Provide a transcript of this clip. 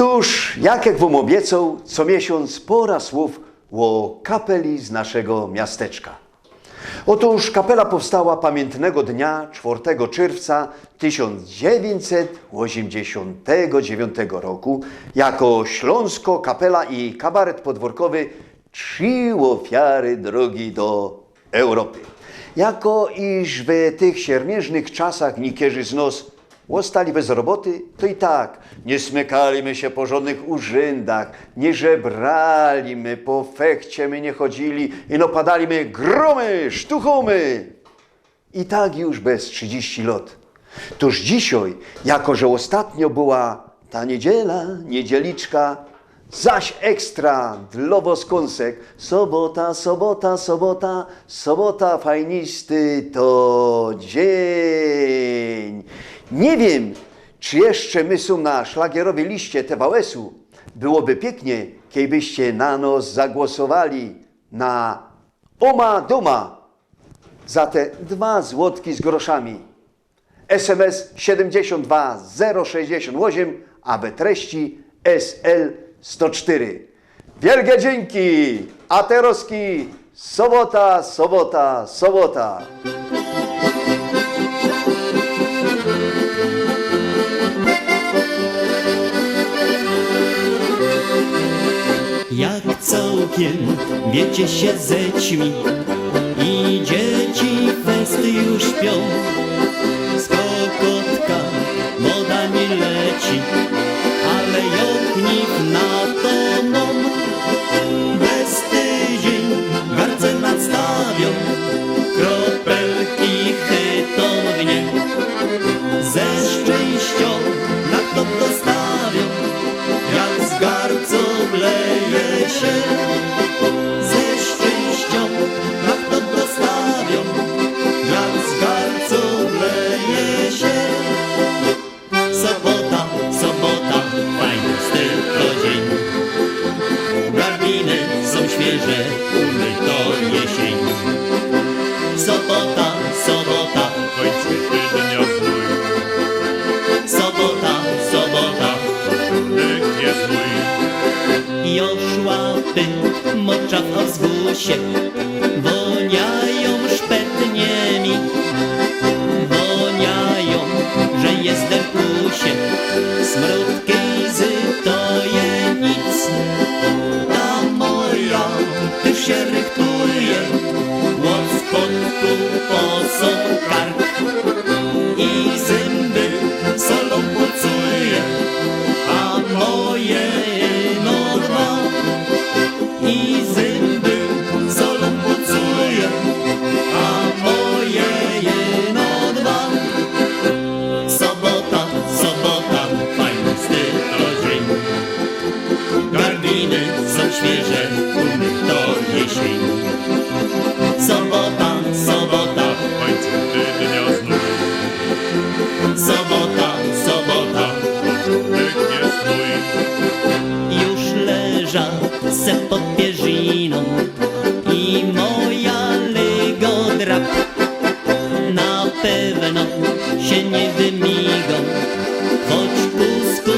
Któż, jak jak wam obiecał, co miesiąc pora słów o kapeli z naszego miasteczka. Otóż kapela powstała pamiętnego dnia 4 czerwca 1989 roku jako Śląsko Kapela i Kabaret Podwórkowy Trzy ofiary drogi do Europy. Jako iż w tych siermierznych czasach nikierzy z nos ostali bez roboty, to i tak nie smykaliśmy się po żadnych urzędach, nie żebraliśmy, po fechcie my nie chodzili i no padaliśmy gromy, sztuchomy. I tak już bez 30 lat. Toż dzisiaj, jako że ostatnio była ta niedziela, niedzieliczka, zaś ekstra dla woskąsek, sobota, sobota, sobota, sobota fajnisty to dzień. Nie wiem, czy jeszcze my są na szlagierowej liście TVS-u. Byłoby pięknie, kiedybyście na nos zagłosowali na Oma Duma za te dwa złotki z groszami. SMS 72068, a we treści SL 104. Wielkie dzięki! A teroski sobota, sobota, sobota. Jak całkiem wiecie się zećmi i dzieci festy już śpią. Z kokotka woda nie leci, Joszłapy, mocza w ozwusie, woniają se pod pierziną i moja lygodrap na pewno się nie wymigą, choć pusku